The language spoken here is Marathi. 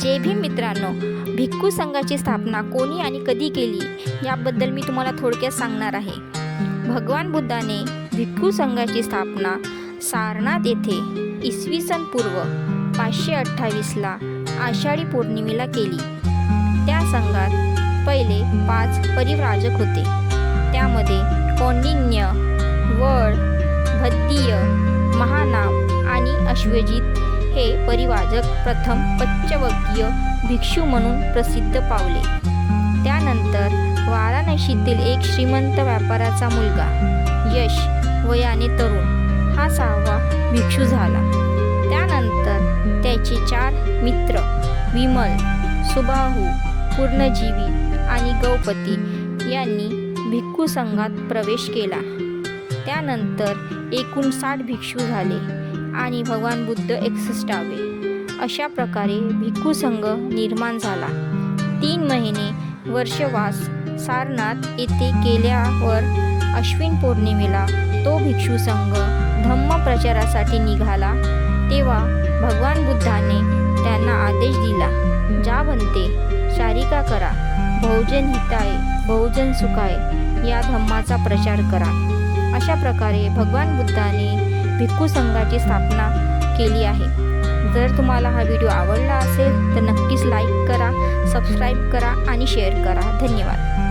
जय भीम मित्रांनो. भिक्खू संघाची स्थापना कोणी आणि कधी केली याबद्दल मी तुम्हाला थोडक्यात सांगणार आहे. भगवान बुद्धाने भिक्खू संघाची स्थापना सारनाथ येथे इसवी सन पूर्व पाचशे अठ्ठावीसला आषाढी पौर्णिमेला केली. त्या संघात पहिले पाच परिव्राजक होते. त्यामध्ये कौंडिन्य वळ भद्दीय महानाम आणि अश्वजित हे परिवाजक प्रथम पच्चवकीय भिक्षू म्हणून प्रसिद्ध पावले. त्यानंतर वाराणसीतील एक श्रीमंत व्यापाराचा मुलगा यश वयाने तरुण हा सहावा भिक्षू झाला. त्यानंतर त्याचे चार मित्र विमल सुबाहू पूर्णजीवी आणि गौपती यांनी भिक्खू संघात प्रवेश केला. त्यानंतर एकूण साठ भिक्षू झाले. आणि भगवान बुद्ध एकसष्टावे अशा प्रकारे भिक्खू संघ निर्माण झाला. तीन महिने वर्षवास सारनाथ येथे केल्यावर अश्विन पौर्णिमेला तो भिक्षू संघ धम्म प्रचारासाठी निघाला. तेव्हा भगवान बुद्धाने त्यांना आदेश दिला जा बनते चारिका करा बहुजन हिताय बहुजन सुखाय या धम्माचा प्रचार करा. अशा प्रकारे भगवान बुद्धाने भिक्खू संघाची स्थापना केली आहे. जर तुम्हाला हा व्हिडिओ आवडला असेल तर नक्कीच लाईक करा सबस्क्राईब करा आणि शेअर करा. धन्यवाद.